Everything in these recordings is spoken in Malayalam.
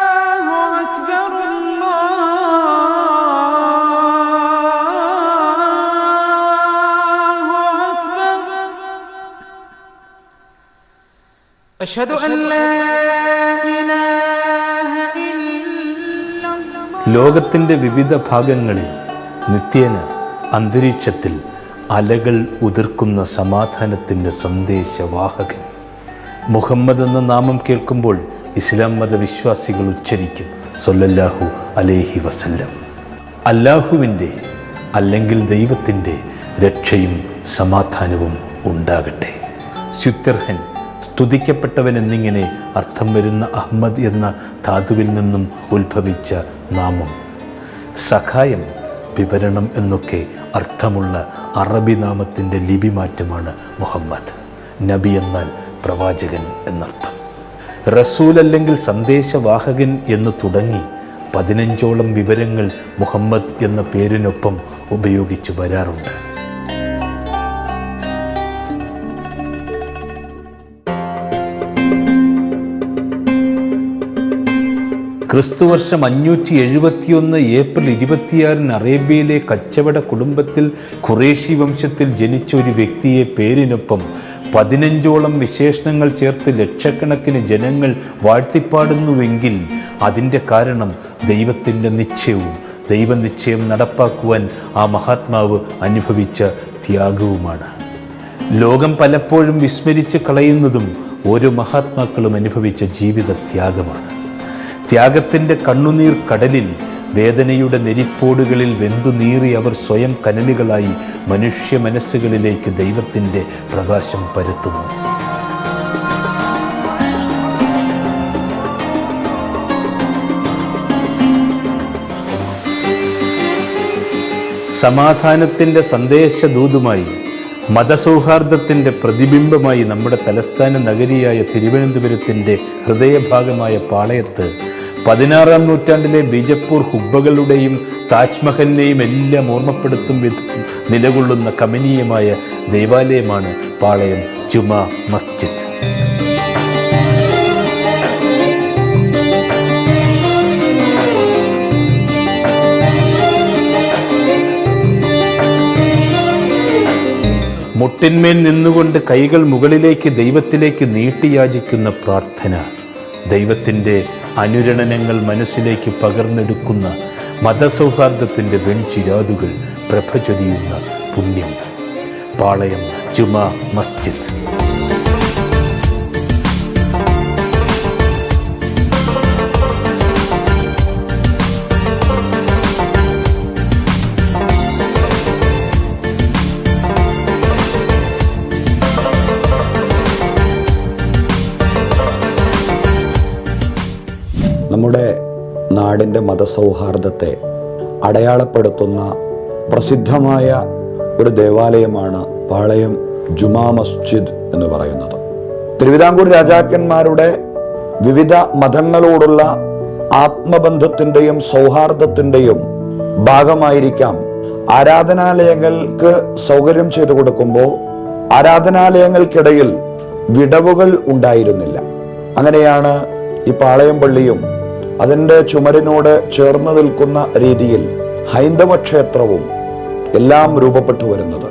الله أكبر الله أكبر أشهد أن لا إله إلا الله ലോകത്തിൻ്റെ വിവിധ ഭാഗങ്ങളിൽ നിത്യേന അന്തരീക്ഷത്തിൽ അലകൾ ഉതിർക്കുന്ന സമാധാനത്തിൻ്റെ സന്ദേശവാഹകൻ മുഹമ്മദ് എന്ന നാമം കേൾക്കുമ്പോൾ ഇസ്ലാം മതവിശ്വാസികൾ ഉച്ചരിക്കും. സൊല്ലല്ലാഹു അലേഹി വസല്ലം. അല്ലാഹുവിന്റെ അല്ലെങ്കിൽ ദൈവത്തിന്റെ രക്ഷയും സമാധാനവും ഉണ്ടാകട്ടെ. ശുദ്ധർഹൻ സ്തുതിക്കപ്പെട്ടവൻ എന്നിങ്ങനെ അർത്ഥം വരുന്ന അഹമ്മദ് എന്ന ധാതുവിൽ നിന്നും ഉത്ഭവിച്ച നാമം. സഹായം വിവരണം എന്നൊക്കെ അർത്ഥമുള്ള അറബി നാമത്തിന്റെ ലിപിമാറ്റമാണ് മുഹമ്മദ്. നബി എന്നാൽ പ്രവാചകൻ എന്നർത്ഥം. റസൂൽ അല്ലെങ്കിൽ സന്ദേശവാഹകൻ എന്ന് തുടങ്ങി പതിനഞ്ചോളം വിവരങ്ങൾ മുഹമ്മദ് എന്ന പേരിനൊപ്പം ഉപയോഗിച്ചു വരാറുണ്ട്. ക്രിസ്തുവർഷം അഞ്ഞൂറ്റി എഴുപത്തിയൊന്ന് ഏപ്രിൽ ഇരുപത്തിയാറിന് അറേബ്യയിലെ കച്ചവട കുടുംബത്തിൽ ഖുറേഷി വംശത്തിൽ ജനിച്ച ഒരു വ്യക്തിയെ പേരിനൊപ്പം പതിനഞ്ചോളം വിശേഷണങ്ങൾ ചേർത്ത് ലക്ഷക്കണക്കിന് ജനങ്ങൾ വാഴ്ത്തിപ്പാടുന്നുവെങ്കിൽ അതിന്റെ കാരണം ദൈവത്തിന്റെ നിശ്ചയവും ദൈവനിശ്ചയം നടപ്പാക്കുവാൻ ആ മഹാത്മാവ് അനുഭവിച്ച ത്യാഗവുമാണ്. ലോകം പലപ്പോഴും വിസ്മരിച്ച് കളയുന്നതും ഓരോ മഹാത്മാക്കളും അനുഭവിച്ച ജീവിത ത്യാഗമാണ്. ത്യാഗത്തിന്റെ കണ്ണുനീർ കടലിൽ വേദനയുടെ നെരിപ്പോടുകളിൽ വെന്തു നീറി അവർ സ്വയം കനലുകളായി മനുഷ്യ മനസ്സുകളിലേക്ക് ദൈവത്തിന്റെ പ്രകാശം പരത്തുന്നു. സമാധാനത്തിന്റെ സന്ദേശദൂതുമായി മതസൗഹാർദ്ദത്തിന്റെ പ്രതിബിംബമായി നമ്മുടെ തലസ്ഥാന നഗരിയായ തിരുവനന്തപുരത്തിന്റെ ഹൃദയഭാഗമായ പാളയത്ത് പതിനാറാം നൂറ്റാണ്ടിലെ ബിജപ്പൂർ ഹുബ്ബകളുടെയും താജ്മഹലിനെയും എല്ലാം ഓർമ്മപ്പെടുത്തും വിധം നിലകൊള്ളുന്ന കമനീയമായ ദേവാലയമാണ് പാളയം ജുമാ മസ്ജിദ്. മുട്ടിന്മേൽ നിന്നുകൊണ്ട് കൈകൾ മുകളിലേക്ക് ദൈവത്തിലേക്ക് നീട്ടിയാചിക്കുന്ന പ്രാർത്ഥന. ദൈവത്തിന്റെ അനുരണനങ്ങൾ മനസ്സിലേക്ക് പകർന്നെടുക്കുന്ന മതസൗഹാർദ്ദത്തിന്റെ വെൺചിരാതുകൾ പ്രഭചൊരിയുന്ന പുണ്യം. പാളയം ജുമാ മസ്ജിദ്. നാടിന്റെ മതസൗഹാർദ്ദത്തെ അടയാളപ്പെടുത്തുന്ന പ്രസിദ്ധമായ ഒരു ദേവാലയമാണ് പാളയം ജുമാ മസ്ജിദ് എന്ന് പറയുന്നത്. തിരുവിതാംകൂർ രാജാക്കന്മാരുടെ വിവിധ മതങ്ങളോടുള്ള ആത്മബന്ധത്തിന്റെയും സൗഹാർദ്ദത്തിന്റെയും ഭാഗമായിരിക്കാം ആരാധനാലയങ്ങൾക്ക് സൗകര്യം ചെയ്തു കൊടുക്കുമ്പോൾ ആരാധനാലയങ്ങൾക്കിടയിൽ വിടവുകൾ ഉണ്ടായിരുന്നില്ല. അങ്ങനെയാണ് ഈ പാളയം പള്ളിയും അതിന്റെ ചുമരിനോട് ചേർന്ന് നിൽക്കുന്ന രീതിയിൽ ഹൈന്ദവ ക്ഷേത്രവും എല്ലാം രൂപപ്പെട്ടു വരുന്നത്.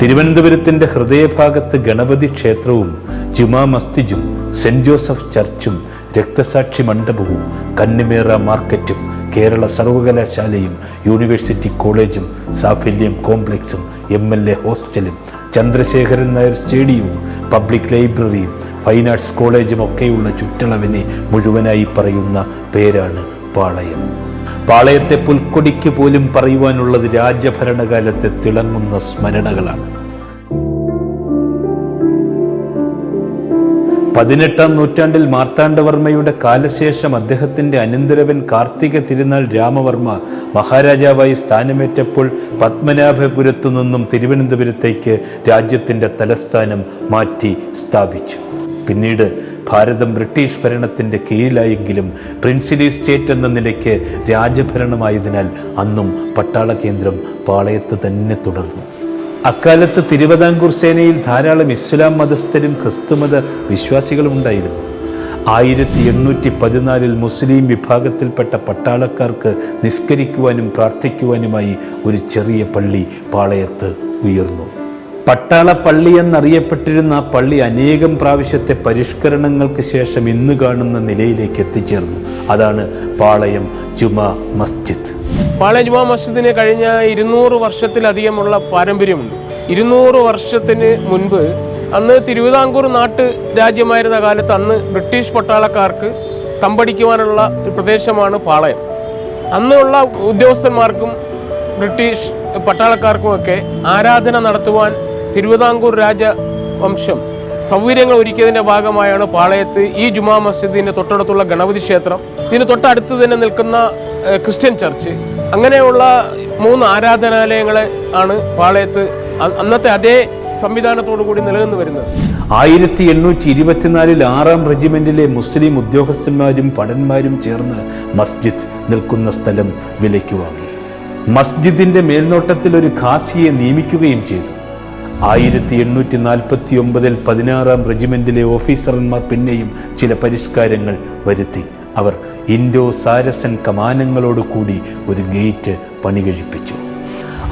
തിരുവനന്തപുരത്തിന്റെ ഹൃദയഭാഗത്ത് ഗണപതി ക്ഷേത്രവും ജുമാ മസ്തിജും സെന്റ് ജോസഫ് ചർച്ചും രക്തസാക്ഷി മണ്ഡപവും കന്നിമേറ മാർക്കറ്റും കേരള സർവകലാശാലയും യൂണിവേഴ്സിറ്റി കോളേജും സാഫല്യം കോംപ്ലക്സും എം എൽ എ ഹോസ്റ്റലും ചന്ദ്രശേഖരൻ നായർ സ്റ്റേഡിയവും പബ്ലിക് ലൈബ്രറിയും ഫൈൻ ആർട്സ് കോളേജും ഒക്കെയുള്ള ചുറ്റളവിനെ മുഴുവനായി പറയുന്ന പേരാണ് പാളയം. പാളയത്തെ പുൽക്കൊടിക്ക് പോലും പറയുവാനുള്ളത് രാജഭരണകാലത്തെ തിളങ്ങുന്ന സ്മരണകളാണ്. പതിനെട്ടാം നൂറ്റാണ്ടിൽ മാർത്താണ്ഡവർമ്മയുടെ കാലശേഷം അദ്ദേഹത്തിന്റെ അനന്തരവൻ കാർത്തിക തിരുനാൾ രാമവർമ്മ മഹാരാജാവായി സ്ഥാനമേറ്റപ്പോൾ പത്മനാഭപുരത്തു നിന്നും തിരുവനന്തപുരത്തേക്ക് രാജ്യത്തിന്റെ തലസ്ഥാനം മാറ്റി സ്ഥാപിച്ചു. പിന്നീട് ഭാരതം ബ്രിട്ടീഷ് ഭരണത്തിന്റെ കീഴിലായെങ്കിലും പ്രിൻസിലി സ്റ്റേറ്റ് എന്ന നിലയ്ക്ക് രാജഭരണമായതിനാൽ അന്നും പട്ടാള കേന്ദ്രം പാളയത്ത് തന്നെ തുടർന്നു. അക്കാലത്ത് തിരുവിതാംകൂർ സേനയിൽ ധാരാളം ഇസ്ലാം മതസ്ഥരും ക്രിസ്തുമത വിശ്വാസികളും ഉണ്ടായിരുന്നു. ആയിരത്തി എണ്ണൂറ്റി പതിനാലിൽ മുസ്ലിം വിഭാഗത്തിൽപ്പെട്ട പട്ടാളക്കാർക്ക് നിസ്കരിക്കുവാനും പ്രാർത്ഥിക്കുവാനുമായി ഒരു ചെറിയ പള്ളി പാളയത്ത് ഉയർന്നു. പട്ടാള പള്ളി എന്നറിയപ്പെട്ടിരുന്ന ആ പള്ളി അനേകം പ്രാവശ്യത്തെ പരിഷ്കരണങ്ങൾക്ക് ശേഷം ഇന്ന് കാണുന്ന നിലയിലേക്ക് എത്തിച്ചേർന്നു. അതാണ് പാളയം ജുമാ മസ്ജിദ്. പാളയം ജുമാ മസ്ജിദിന് കഴിഞ്ഞ ഇരുന്നൂറ് വർഷത്തിലധികമുള്ള പാരമ്പര്യമുണ്ട്. ഇരുന്നൂറ് വർഷത്തിന് മുൻപ് അന്ന് തിരുവിതാംകൂർ നാട്ട് രാജ്യമായിരുന്ന കാലത്ത് അന്ന് ബ്രിട്ടീഷ് പട്ടാളക്കാർക്ക് തമ്പടിക്കുവാനുള്ള പ്രദേശമാണ് പാളയം. അന്നുള്ള ഉദ്യോഗസ്ഥന്മാർക്കും ബ്രിട്ടീഷ് പട്ടാളക്കാർക്കുമൊക്കെ ആരാധന നടത്തുവാൻ തിരുവിതാംകൂർ രാജവംശം സൗകര്യങ്ങൾ ഒരുക്കിയതിന്റെ ഭാഗമായാണ് പാളയത്ത് ഈ ജുമാ മസ്ജിദിന്റെ തൊട്ടടുത്തുള്ള ഗണപതി ക്ഷേത്രം. ഇതിന് തൊട്ടടുത്ത് തന്നെ നിൽക്കുന്ന ക്രിസ്ത്യൻ ചർച്ച്. അങ്ങനെയുള്ള മൂന്ന് ആരാധനാലയങ്ങളെ ആണ് പാളയത്ത് അന്നത്തെ അതേ സംവിധാനത്തോടു കൂടി നിലനിന്ന് വരുന്നത്. ആയിരത്തി എണ്ണൂറ്റി ഇരുപത്തിനാലിൽ ആറാം റെജിമെന്റിലെ മുസ്ലിം ഉദ്യോഗസ്ഥന്മാരും പടന്മാരും ചേർന്ന് മസ്ജിദ് നിൽക്കുന്ന സ്ഥലം വിലയ്ക്ക് വാങ്ങി. മസ്ജിദിന്റെ മേൽനോട്ടത്തിൽ ഒരു ഖാസിയെ നിയമിക്കുകയും ചെയ്തു. ആയിരത്തി എണ്ണൂറ്റി നാൽപ്പത്തി ഒമ്പതിൽ പതിനാറാം റെജിമെന്റിലെ ഓഫീസർമാർ പിന്നെയും ചില പരിഷ്കാരങ്ങൾ വരുത്തി. അവർ ഇൻഡോ സാരസൻ കമാനങ്ങളോട് കൂടി ഒരു ഗേറ്റ് പണി കഴിപ്പിച്ചു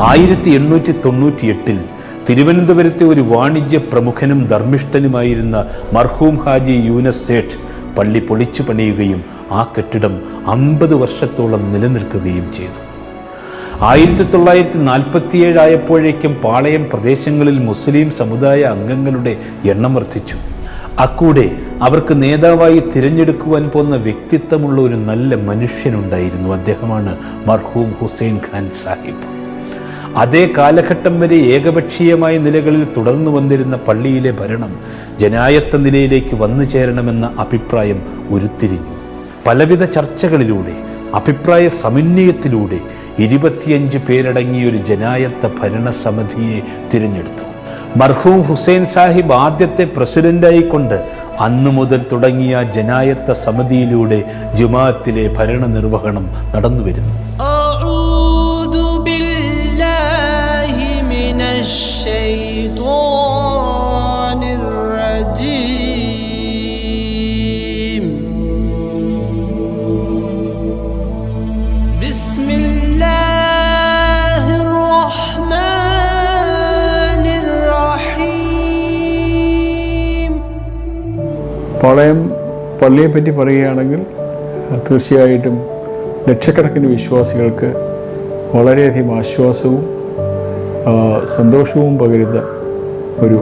ആയിരത്തി എണ്ണൂറ്റി തൊണ്ണൂറ്റി എട്ടിൽ തിരുവനന്തപുരത്തെ ഒരു വാണിജ്യ പ്രമുഖനും ധർമ്മിഷ്ഠനുമായിരുന്ന മർഹൂം ഹാജി യൂനസ് സേഠ് പള്ളി പൊളിച്ചു പണിയുകയും ആ കെട്ടിടം അമ്പത് വർഷത്തോളം നിലനിൽക്കുകയും ചെയ്തു. ആയിരത്തി തൊള്ളായിരത്തി നാൽപ്പത്തിയേഴ് ആയപ്പോഴേക്കും പാളയം പ്രദേശങ്ങളിൽ മുസ്ലിം സമുദായ അംഗങ്ങളുടെ എണ്ണം വർദ്ധിച്ചു. അക്കൂടെ അവർക്ക് നേതാവായി തിരഞ്ഞെടുക്കുവാൻ പോകുന്ന വ്യക്തിത്വമുള്ള ഒരു നല്ല മനുഷ്യനുണ്ടായിരുന്നു അദ്ദേഹമാണ് മർഹൂം ഹുസൈൻ ഖാൻ സാഹിബ്. അതേ കാലഘട്ടം വരെ ഏകപക്ഷീയമായ നിലകളിൽ തുടർന്നു വന്നിരുന്ന പള്ളിയിലെ ഭരണം ജനായത്ത നിലയിലേക്ക് വന്നു ചേരണമെന്ന അഭിപ്രായം ഉരുത്തിരിഞ്ഞു. പലവിധ ചർച്ചകളിലൂടെ അഭിപ്രായ സമന്വയത്തിലൂടെ ഇരുപത്തിയഞ്ച് പേരടങ്ങിയ ഒരു ജനായത്ത ഭരണസമിതിയെ തിരഞ്ഞെടുത്തു. മർഹൂം ഹുസൈൻ സാഹിബ് ആദ്യത്തെ പ്രസിഡന്റായിക്കൊണ്ട് അന്നു മുതൽ തുടങ്ങിയ ജനായത്ത സമിതിയിലൂടെ ജുമാഅത്തിലെ ഭരണനിർവഹണം നടന്നുവരുന്നു. പാളയം പള്ളിയെപ്പറ്റി പറയുകയാണെങ്കിൽ തീർച്ചയായിട്ടും ലക്ഷക്കണക്കിന് വിശ്വാസികൾക്ക് വളരെയധികം ആശ്വാസവും സന്തോഷവും പകരുന്ന ഒരു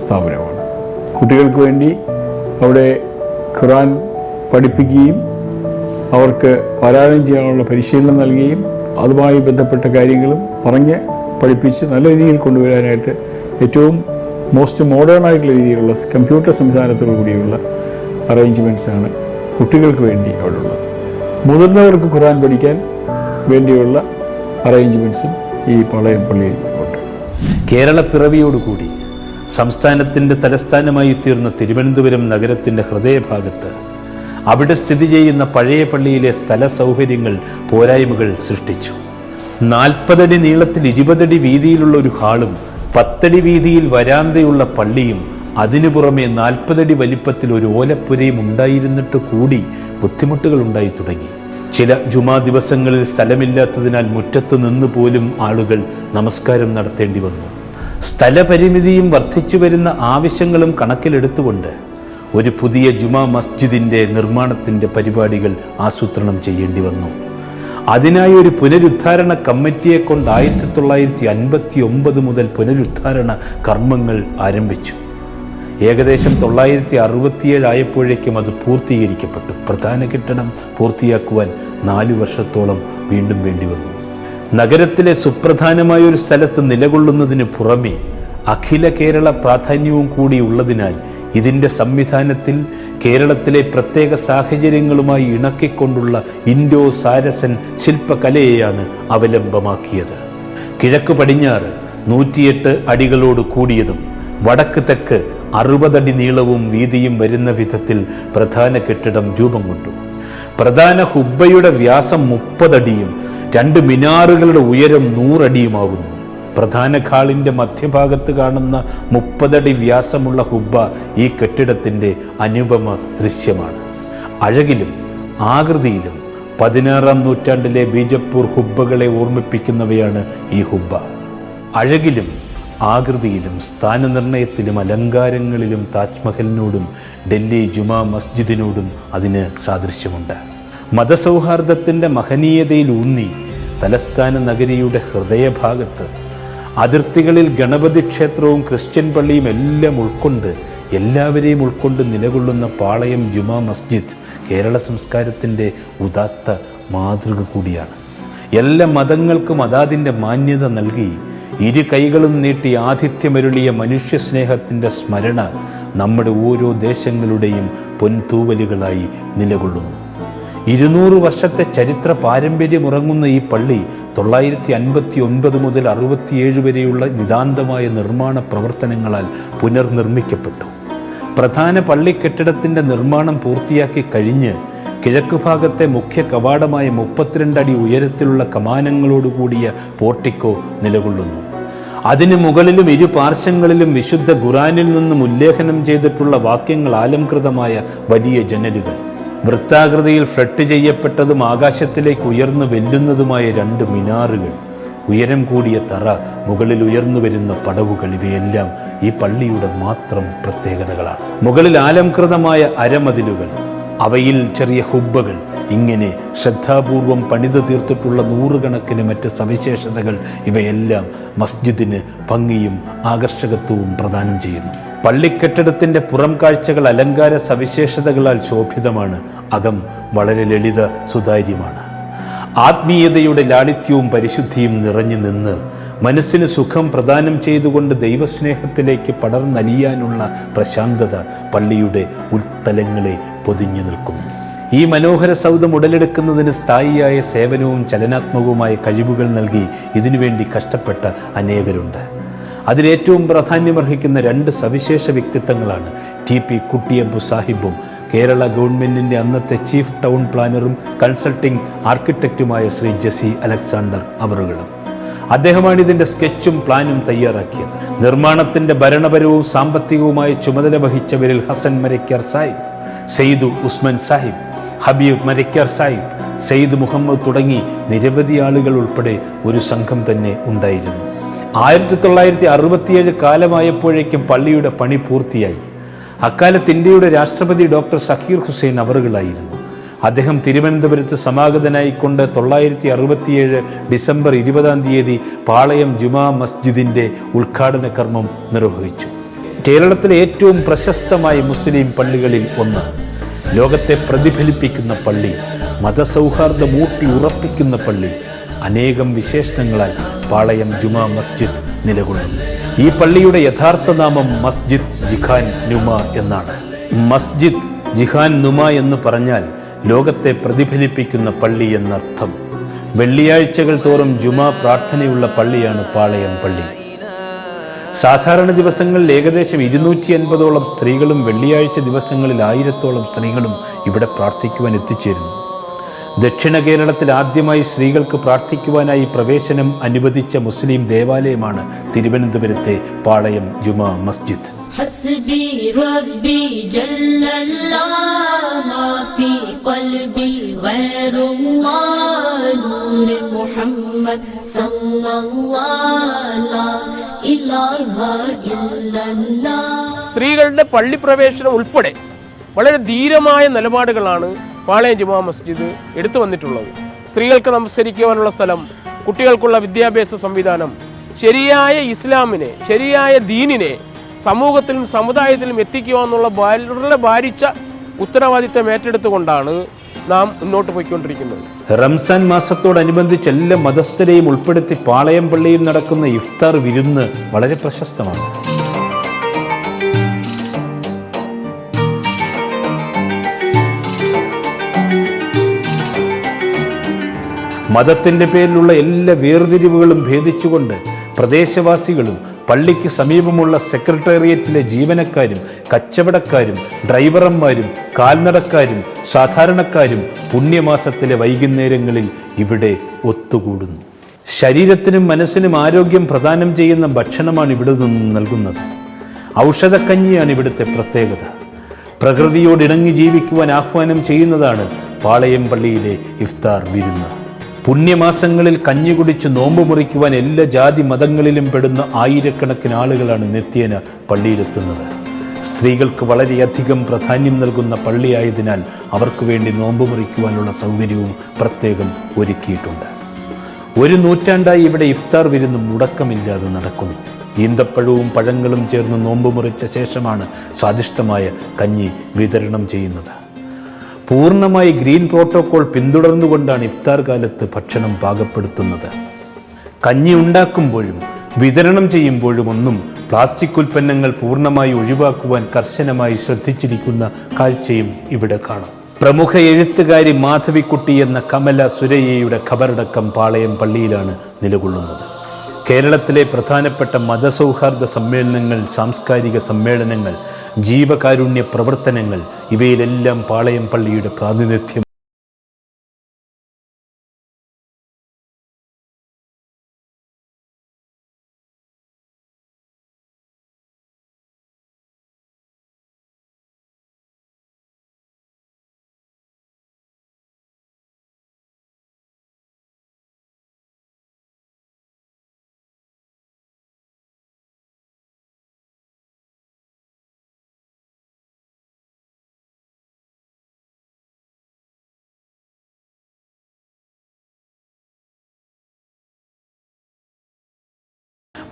സ്ഥാപനമാണ്. കുട്ടികൾക്ക് വേണ്ടി അവിടെ ഖുറാൻ പഠിപ്പിക്കുകയും അവർക്ക് പാരായണം ചെയ്യാനുള്ള പരിശീലനം നൽകുകയും അതുമായി ബന്ധപ്പെട്ട കാര്യങ്ങളും പറഞ്ഞ് പഠിപ്പിച്ച് നല്ല രീതിയിൽ കൊണ്ടുവരാനായിട്ട് ഏറ്റവും മോസ്റ്റ് മോഡേൺ ആയിട്ടുള്ള രീതിയിലുള്ള കമ്പ്യൂട്ടർ സംവിധാനത്തോടു കൂടിയുള്ള അറേഞ്ച്മെന്റ്സാണ് കുട്ടികൾക്ക് വേണ്ടി അവിടെ ഉള്ളത് മുതിർന്നവർക്ക് ഖുറാൻ പഠിക്കാൻ വേണ്ടിയുള്ള അറേഞ്ച്മെന്റ്സും ഈ പളയം പള്ളിയിൽ ഉണ്ട്. കേരള കേരളപ്പിറവിയോടുകൂടി സംസ്ഥാനത്തിന്റെ തലസ്ഥാനമായി തീർന്ന തിരുവനന്തപുരം നഗരത്തിന്റെ ഹൃദയഭാഗത്ത് അവിടെ സ്ഥിതി ചെയ്യുന്ന പഴയ പള്ളിയിലെ സ്ഥല സൗകര്യങ്ങൾ പോരായ്മകൾ സൃഷ്ടിച്ചു. നാൽപ്പതടി നീളത്തിൽ ഇരുപതടി വീതിയിലുള്ള ഒരു ഹാളും പത്തടി വീതിയിൽ വരാന്തയുള്ള പള്ളിയും അതിനു പുറമെ നാൽപ്പതടി വലിപ്പത്തിൽ ഒരു ഓലപ്പുരയും ഉണ്ടായിരുന്നിട്ട് കൂടി ബുദ്ധിമുട്ടുകൾ ഉണ്ടായി തുടങ്ങി. ചില ജുമാ ദിവസങ്ങളിൽ സ്ഥലമില്ലാത്തതിനാൽ മുറ്റത്ത് നിന്ന് പോലും ആളുകൾ നമസ്കാരം നടത്തേണ്ടി വന്നു. സ്ഥലപരിമിതിയും വർദ്ധിച്ചു വരുന്ന ആവശ്യങ്ങളും കണക്കിലെടുത്തുകൊണ്ട് ഒരു പുതിയ ജുമാ മസ്ജിദിന്റെ നിർമ്മാണത്തിന്റെ പരിപാടികൾ ആസൂത്രണം ചെയ്യേണ്ടി വന്നു. അതിനായി ഒരു പുനരുദ്ധാരണ കമ്മിറ്റിയെ കൊണ്ട് ആയിരത്തി തൊള്ളായിരത്തി അൻപത്തി ഒമ്പത് മുതൽ പുനരുദ്ധാരണ കർമ്മങ്ങൾ ആരംഭിച്ചു. ഏകദേശം തൊള്ളായിരത്തി അറുപത്തിയേഴ് ആയപ്പോഴേക്കും അത് പൂർത്തീകരിക്കപ്പെട്ടു. പ്രധാന കെട്ടിടം പൂർത്തിയാക്കുവാൻ നാല് വർഷത്തോളം വീണ്ടും വേണ്ടി വന്നു. നഗരത്തിലെ സുപ്രധാനമായ ഒരു സ്ഥലത്ത് നിലകൊള്ളുന്നതിന് പുറമെ അഖില കേരള പ്രാധാന്യവും കൂടി ഉള്ളതിനാൽ ഇതിന്റെ സംവിധാനത്തിൽ കേരളത്തിലെ പ്രത്യേക സാഹചര്യങ്ങളുമായി ഇണക്കിക്കൊണ്ടുള്ള ഇൻഡോ സാരസൻ ശില്പകലയെയാണ് അവലംബമാക്കിയത്. കിഴക്ക് പടിഞ്ഞാറ് നൂറ്റിയെട്ട് അടികളോട് കൂടിയതും വടക്ക് തെക്ക് അറുപതടി നീളവും വീതിയും വരുന്ന വിധത്തിൽ പ്രധാന കെട്ടിടം രൂപം കൊണ്ടു. പ്രധാന ഹുബ്ബയുടെ വ്യാസം മുപ്പതടിയും രണ്ട് മിനാറുകളുടെ ഉയരം നൂറടിയുമാകുന്നു പ്രധാന ഖാളിന്റെ മധ്യഭാഗത്ത് കാണുന്ന മുപ്പതടി വ്യാസമുള്ള ഹുബ്ബ ഈ കെട്ടിടത്തിന്റെ അനുപമ ദൃശ്യമാണ്. അഴകിലും ആകൃതിയിലും പതിനാറാം നൂറ്റാണ്ടിലെ ബീജപ്പൂർ ഹുബ്ബകളെ ഓർമ്മിപ്പിക്കുന്നവയാണ് ഈ ഹുബ്ബ. അഴകിലും ആകൃതിയിലും സ്ഥാനനിർണയത്തിലും അലങ്കാരങ്ങളിലും താജ്മഹലിനോടും ഡൽഹി ജുമാ മസ്ജിദിനോടും അതിന് സാദൃശ്യമുണ്ട്. മതസൗഹാർദ്ദത്തിന്റെ മഹനീയതയിൽ ഊന്നി തലസ്ഥാന നഗരിയുടെ ഹൃദയഭാഗത്ത് അതിർത്തികളിൽ ഗണപതി ക്ഷേത്രവും ക്രിസ്ത്യൻ പള്ളിയും എല്ലാം ഉൾക്കൊണ്ട് എല്ലാവരെയും ഉൾക്കൊണ്ട് നിലകൊള്ളുന്ന പാളയം ജുമാ മസ്ജിദ് കേരള സംസ്കാരത്തിന്റെ ഉദാത്ത മാതൃക കൂടിയാണ്. എല്ലാ മതങ്ങൾക്കും അതാതിന്റെ മാന്യത നൽകി ഇരു കൈകളും നീട്ടി ആതിഥ്യമരുളിയ മനുഷ്യസ്നേഹത്തിന്റെ സ്മരണ നമ്മുടെ ഓരോ ദേശങ്ങളുടെയും പൊൻതൂവലുകളായി നിലകൊള്ളുന്നു. ഇരുന്നൂറ് വർഷത്തെ ചരിത്ര പാരമ്പര്യമുറങ്ങുന്ന ഈ പള്ളി തൊള്ളായിരത്തി അൻപത്തി ഒൻപത് മുതൽ അറുപത്തിയേഴ് വരെയുള്ള നിതാന്തമായ നിർമ്മാണ പ്രവർത്തനങ്ങളാൽ പുനർനിർമ്മിക്കപ്പെട്ടു. പ്രധാന പള്ളിക്കെട്ടിടത്തിന്റെ നിർമ്മാണം പൂർത്തിയാക്കി കഴിഞ്ഞ് കിഴക്ക് ഭാഗത്തെ മുഖ്യ കവാടമായ മുപ്പത്തിരണ്ട് അടി ഉയരത്തിലുള്ള കമാനങ്ങളോടുകൂടിയ പോർട്ടിക്കോ നിലകൊള്ളുന്നു. അതിനു മുകളിലും ഇരു പാർശ്വങ്ങളിലും വിശുദ്ധ ഖുറാനിൽ നിന്നും ഉല്ലേഖനം ചെയ്തിട്ടുള്ള വാക്യങ്ങൾ ആലംകൃതമായ വലിയ ജനലുകൾ. വൃത്താകൃതിയിൽ ഫ്ലട്ട് ചെയ്യപ്പെട്ടതും ആകാശത്തിലേക്ക് ഉയർന്നു വെല്ലുന്നതുമായ രണ്ട് മിനാറുകൾ. ഉയരം കൂടിയ തറ മുകളിൽ ഉയർന്നു വരുന്ന പടവുകൾ ഇവയെല്ലാം ഈ പള്ളിയുടെ മാത്രം പ്രത്യേകതകളാണ്. മുകളിൽ ആലംകൃതമായ അരമതിലുകൾ അവയിൽ ചെറിയ ഹുബ്ബകൾ ഇങ്ങനെ ശ്രദ്ധാപൂർവം പണിത് തീർത്തിട്ടുള്ള നൂറുകണക്കിന് മറ്റ് സവിശേഷതകൾ ഇവയെല്ലാം മസ്ജിദിന് ഭംഗിയും ആകർഷകത്വവും പ്രദാനം ചെയ്യുന്നു. പള്ളിക്കെട്ടിടത്തിന്റെ പുറം കാഴ്ചകൾ അലങ്കാര സവിശേഷതകളാൽ ശോഭിതമാണ്. അകം വളരെ ലളിത സുതാര്യമാണ്. ആത്മീയതയുടെ ലാളിത്യവും പരിശുദ്ധിയും നിറഞ്ഞു നിന്ന് മനസ്സിന് സുഖം പ്രദാനം ചെയ്തുകൊണ്ട് ദൈവസ്നേഹത്തിലേക്ക് പടർന്നലിയാനുള്ള പ്രശാന്തത പള്ളിയുടെ ഉൾത്തലങ്ങളെ പൊതിഞ്ഞു നിൽക്കുന്നു. ഈ മനോഹര സൗധം ഉടലെടുക്കുന്നതിന് സ്ഥായിയായ സേവനവും ചലനാത്മകവുമായ കഴിവുകൾ നൽകി ഇതിനുവേണ്ടി കഷ്ടപ്പെട്ട അനേകരുണ്ട്. അതിലേറ്റവും പ്രാധാന്യമർഹിക്കുന്ന രണ്ട് സവിശേഷ വ്യക്തിത്വങ്ങളാണ് ടി പി കുട്ടിയമ്പു സാഹിബും കേരള ഗവൺമെന്റിന്റെ അന്നത്തെ ചീഫ് ടൗൺ പ്ലാനറും കൺസൾട്ടിംഗ് ആർക്കിടെക്റ്റുമായ ശ്രീ ജെസി അലക്സാണ്ടർ അവറുകളും. അദ്ദേഹമാണ് ഇതിന്റെ സ്കെച്ചും പ്ലാനും തയ്യാറാക്കിയത്. നിർമ്മാണത്തിന്റെ ഭരണപരവും സാമ്പത്തികവുമായ ചുമതല വഹിച്ചവരിൽ ഹസൻ മരക്കാർ സാഹിബ് സെയ്ദു ഉസ്മാൻ സാഹിബ് ഹബീബ് മരക്കാർ സാഹിബ് സെയ്ദ് മുഹമ്മദ് തുടങ്ങി നിരവധി ആളുകൾ ഉൾപ്പെടെ ഒരു സംഘം തന്നെ ഉണ്ടായിരുന്നു. ആയിരത്തി തൊള്ളായിരത്തി അറുപത്തിയേഴ് കാലമായപ്പോഴേക്കും പള്ളിയുടെ പണി പൂർത്തിയായി. അക്കാലത്ത് ഇന്ത്യയുടെ രാഷ്ട്രപതി ഡോക്ടർ സഹീർ ഹുസൈൻ അവറുകളായിരുന്നു. അദ്ദേഹം തിരുവനന്തപുരത്ത് സമാഗതനായിക്കൊണ്ട് തൊള്ളായിരത്തി അറുപത്തിയേഴ് ഡിസംബർ ഇരുപതാം തീയതി പാളയം ജുമാ മസ്ജിദിന്റെ ഉദ്ഘാടന കർമ്മം നിർവഹിച്ചു. കേരളത്തിലെ ഏറ്റവും പ്രശസ്തമായ മുസ്ലിം പള്ളികളിൽ ഒന്ന്. ലോകത്തെ പ്രതിഫലിപ്പിക്കുന്ന പള്ളി മതസൗഹാർദ്ദം ഊട്ടി ഉറപ്പിക്കുന്ന പള്ളി അനേകം വിശേഷണങ്ങളാൽ പാളയം ജുമാ മസ്ജിദ് നിലകൊള്ളുന്നു ഈ പള്ളിയുടെ യഥാർത്ഥ നാമം മസ്ജിദ് ജിഖാൻ നുമ എന്നാണ്. മസ്ജിദ് ജിഹാൻ നുമ എന്ന് പറഞ്ഞാൽ ലോകത്തെ പ്രതിഫലിപ്പിക്കുന്ന പള്ളി എന്നർത്ഥം. വെള്ളിയാഴ്ചകൾ തോറും ജുമാ പ്രാർത്ഥനയുള്ള പള്ളിയാണ് പാളയം പള്ളി. സാധാരണ ദിവസങ്ങളിൽ ഏകദേശം ഇരുന്നൂറ്റി അൻപതോളം സ്ത്രീകളും വെള്ളിയാഴ്ച ദിവസങ്ങളിൽ ആയിരത്തോളം സ്ത്രീകളും ഇവിടെ പ്രാർത്ഥിക്കുവാൻ എത്തിച്ചേരുന്നു. ദക്ഷിണ കേരളത്തിൽ ആദ്യമായി സ്ത്രീകൾക്ക് പ്രാർത്ഥിക്കുവാനായി പ്രവേശനം അനുവദിച്ച മുസ്ലിം ദേവാലയമാണ് തിരുവനന്തപുരത്തെ പാളയം ജുമാ മസ്ജിദ്. സ്ത്രീകളുടെ പള്ളിപ്രവേശനം ഉൾപ്പെടെ വളരെ ധീരമായ നിലപാടുകളാണ് പാളയം ജുമാ മസ്ജിദ് എടുത്തു വന്നിട്ടുള്ളത്. സ്ത്രീകൾക്ക് നമസ്കരിക്കുവാനുള്ള സ്ഥലം കുട്ടികൾക്കുള്ള വിദ്യാഭ്യാസ സംവിധാനം ശരിയായ ഇസ്ലാമിനെ ശരിയായ ദീനിനെ സമൂഹത്തിലും സമുദായത്തിലും എത്തിക്കുക എന്നുള്ള വളരെ ഭാരിച്ച ഉത്തരവാദിത്തം ഏറ്റെടുത്തുകൊണ്ടാണ് നാം മുന്നോട്ട് പോയിക്കൊണ്ടിരിക്കുന്നത്. റംസാൻ മാസത്തോടനുബന്ധിച്ച് എല്ലാ മതസ്ഥരെയും ഉൾപ്പെടുത്തി പാളയം പള്ളിയിൽ നടക്കുന്ന ഇഫ്താർ വിരുന്ന് വളരെ പ്രശസ്തമാണ്. മതത്തിന്റെ പേരിലുള്ള എല്ലാ വേർതിരിവുകളും ഭേദിച്ചുകൊണ്ട് പ്രദേശവാസികളും പള്ളിക്ക് സമീപമുള്ള സെക്രട്ടേറിയറ്റിലെ ജീവനക്കാരും കച്ചവടക്കാരും ഡ്രൈവർമാരും കാൽനടക്കാരും സാധാരണക്കാരും പുണ്യമാസത്തിലെ വൈകുന്നേരങ്ങളിൽ ഇവിടെ ഒത്തുകൂടുന്നു. ശരീരത്തിനും മനസ്സിനും ആരോഗ്യം പ്രദാനം ചെയ്യുന്ന ഭക്ഷണമാണ് ഇവിടെ നിന്നും നൽകുന്നത്. ഔഷധക്കഞ്ഞിയാണ് ഇവിടുത്തെ പ്രത്യേകത. പ്രകൃതിയോട് ഇണങ്ങി ജീവിക്കുവാൻ ആഹ്വാനം ചെയ്യുന്നതാണ് പാളയം പള്ളിയിലെ ഇഫ്താർ വിരുന്ന്. പുണ്യമാസങ്ങളിൽ കഞ്ഞി കുടിച്ച് നോമ്പ് മുറിക്കുവാൻ എല്ലാ ജാതി മതങ്ങളിലും പെടുന്ന ആയിരക്കണക്കിന് ആളുകളാണ് നിത്യേന പള്ളിയിലെത്തുന്നത്. സ്ത്രീകൾക്ക് വളരെയധികം പ്രാധാന്യം നൽകുന്ന പള്ളിയായതിനാൽ അവർക്ക് വേണ്ടി നോമ്പ് മുറിക്കുവാനുള്ള സൗകര്യവും പ്രത്യേകം ഒരുക്കിയിട്ടുണ്ട്. ഒരു നൂറ്റാണ്ടായി ഇവിടെ ഇഫ്താർ വിരുന്ന് മുടക്കമില്ലാതെ നടക്കുന്നു. ഈന്തപ്പഴവും പഴങ്ങളും ചേർന്ന് നോമ്പ് മുറിച്ച ശേഷമാണ് സ്വാദിഷ്ടമായ കഞ്ഞി വിതരണം ചെയ്യുന്നത്. പൂർണമായി ഗ്രീൻ പ്രോട്ടോകോൾ പിന്തുടർന്നുകൊണ്ടാണ് ഇഫ്താർ കാലത്ത് ഭക്ഷണം പാകപ്പെടുത്തുന്നത്. കഞ്ഞി ഉണ്ടാക്കുമ്പോഴും വിതരണം ചെയ്യുമ്പോഴും ഒന്നും പ്ലാസ്റ്റിക് ഉൽപ്പന്നങ്ങൾ പൂർണമായി ഒഴിവാക്കുവാൻ കർശനമായി ശ്രദ്ധിച്ചിരിക്കുന്ന കാഴ്ചയും ഇവിടെ കാണാം. പ്രമുഖ എഴുത്തുകാരി മാധവിക്കുട്ടി എന്ന കമല സുരയ്യയുടെ ഖബറടക്കം പാളയം പള്ളിയിലാണ് നിലകൊള്ളുന്നത്. കേരളത്തിലെ പ്രധാനപ്പെട്ട മതസൗഹാർദ്ദ സമ്മേളനങ്ങൾ സാംസ്കാരിക സമ്മേളനങ്ങൾ ജീവകാരുണ്യ പ്രവർത്തനങ്ങൾ ഇവയിലെല്ലാം പാളയം പള്ളിയുടെ പ്രാതിനിധ്യം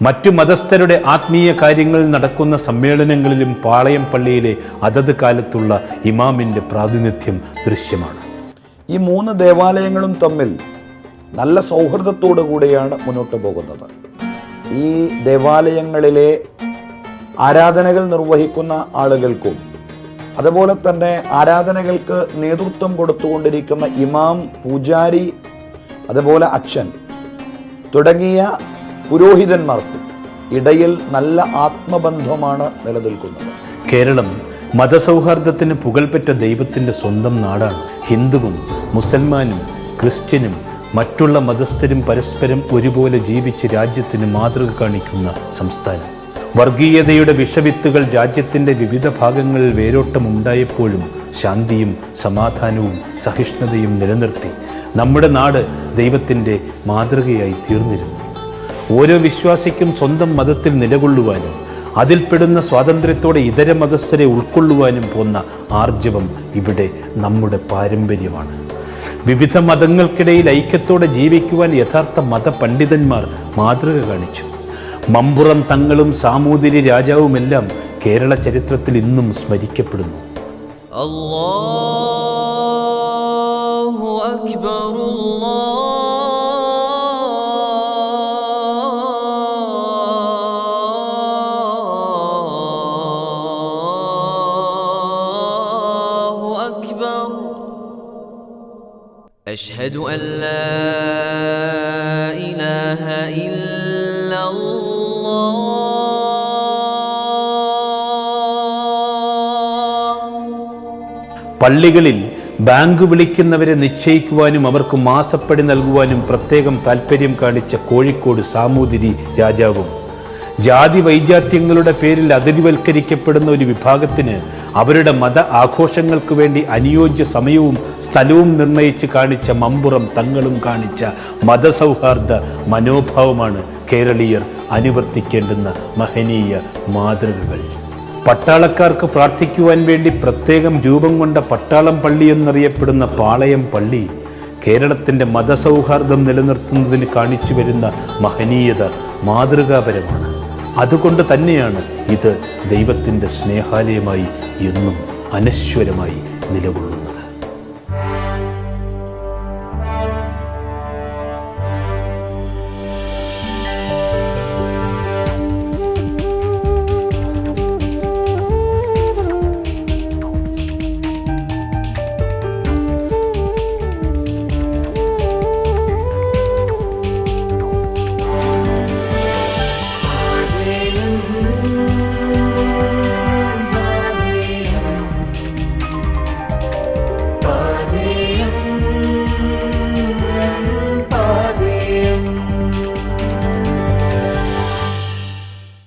മറ്റു മതസ്ഥരുടെ ആത്മീയ കാര്യങ്ങൾ നടക്കുന്ന സമ്മേളനങ്ങളിലും പാളയം പള്ളിയിലെ അതത് കാലത്തുള്ള ഇമാമിന്റെ പ്രാതിനിധ്യം ദൃശ്യമാണ്. ഈ മൂന്ന് ദേവാലയങ്ങളും തമ്മിൽ നല്ല സൗഹൃദത്തോടു കൂടിയാണ് മുന്നോട്ട് പോകുന്നത്. ഈ ദേവാലയങ്ങളിലെ ആരാധനകൾ നിർവഹിക്കുന്ന ആളുകൾക്കും അതുപോലെ തന്നെ ആരാധനകൾക്ക് നേതൃത്വം കൊടുത്തുകൊണ്ടിരിക്കുന്ന ഇമാം പൂജാരി അതുപോലെ അച്ഛൻ തുടങ്ങിയ പുരോഹിതന്മാർക്കും ഇടയിൽ നല്ല ആത്മബന്ധമാണ് നിലനിൽക്കുന്നത്. കേരളം മതസൗഹാർദ്ദത്തിന് പുകൾപെറ്റ ദൈവത്തിന്റെ സ്വന്തം നാടാണ്. ഹിന്ദുവും മുസൽമാനും ക്രിസ്ത്യനും മറ്റുള്ള മതസ്ഥരും പരസ്പരം ഒരുപോലെ ജീവിച്ച് രാജ്യത്തിന് മാതൃക കാണിക്കുന്ന സംസ്ഥാനം. വർഗീയതയുടെ വിഷവിത്തുകൾ രാജ്യത്തിന്റെ വിവിധ ഭാഗങ്ങളിൽ വേരോട്ടമുണ്ടായപ്പോഴും ശാന്തിയും സമാധാനവും സഹിഷ്ണുതയും നിലനിർത്തി. നമ്മുടെ നാട് ദൈവത്തിന്റെ മാതൃകയായി തീർന്നിരുന്നു. ഓരോ വിശ്വാസിക്കും സ്വന്തം മതത്തിൽ നിലകൊള്ളുവാനും അതിൽപ്പെടുന്ന സ്വാതന്ത്ര്യത്തോടെ ഇതര മതസ്ഥരെ ഉൾക്കൊള്ളുവാനും പോകുന്ന ആർജവം ഇവിടെ നമ്മുടെ പാരമ്പര്യമാണ്. വിവിധ മതങ്ങൾക്കിടയിൽ ഐക്യത്തോടെ ജീവിക്കുവാൻ യഥാർത്ഥ മതപണ്ഡിതന്മാർ മാതൃക കാണിച്ചു. മമ്പുറം തങ്ങളും സാമൂതിരി രാജാവുമെല്ലാം കേരള ചരിത്രത്തിൽ ഇന്നും സ്മരിക്കപ്പെടുന്നു. അക്ബറുള്ള أشهد أن لا إله إلا الله പള്ളികളിൽ ബാങ്ക് വിളിക്കുന്നവരെ നിശ്ചയിക്കുവാനും അവർക്ക് മാസപ്പടി നൽകുവാനും പ്രത്യേകം താല്പര്യം കാണിച്ച കോഴിക്കോട് സാമൂതിരി രാജാവും ജാതി വൈജാത്യങ്ങളുടെ പേരിൽ അതിരിവൽക്കരിക്കപ്പെടുന്ന ഒരു വിഭാഗത്തിന് അവരുടെ മത ആഘോഷങ്ങൾക്ക് വേണ്ടി അനുയോജ്യ സമയവും സ്ഥലവും നിർണയിച്ച് കാണിച്ച മമ്പുറം തങ്ങളും കാണിച്ച മതസൗഹാർദ്ദ മനോഭാവമാണ് കേരളീയർ അനുവർത്തിക്കേണ്ടുന്ന മഹനീയ മാതൃകകൾ. പട്ടാളക്കാർക്ക് പ്രാർത്ഥിക്കുവാൻ വേണ്ടി പ്രത്യേകം രൂപം കൊണ്ട പട്ടാളം പള്ളി എന്നറിയപ്പെടുന്ന പാളയം പള്ളി കേരളത്തിന്റെ മതസൗഹാർദ്ദം നിലനിർത്തുന്നതിന് കാണിച്ചു വരുന്ന മഹനീയത മാതൃകാപരമാണ്. അതുകൊണ്ട് തന്നെയാണ് ഇത് ദൈവത്തിന്റെ സ്നേഹാലയമായി എന്നും അനശ്വരമായി നിലകൊള്ളുന്നത്.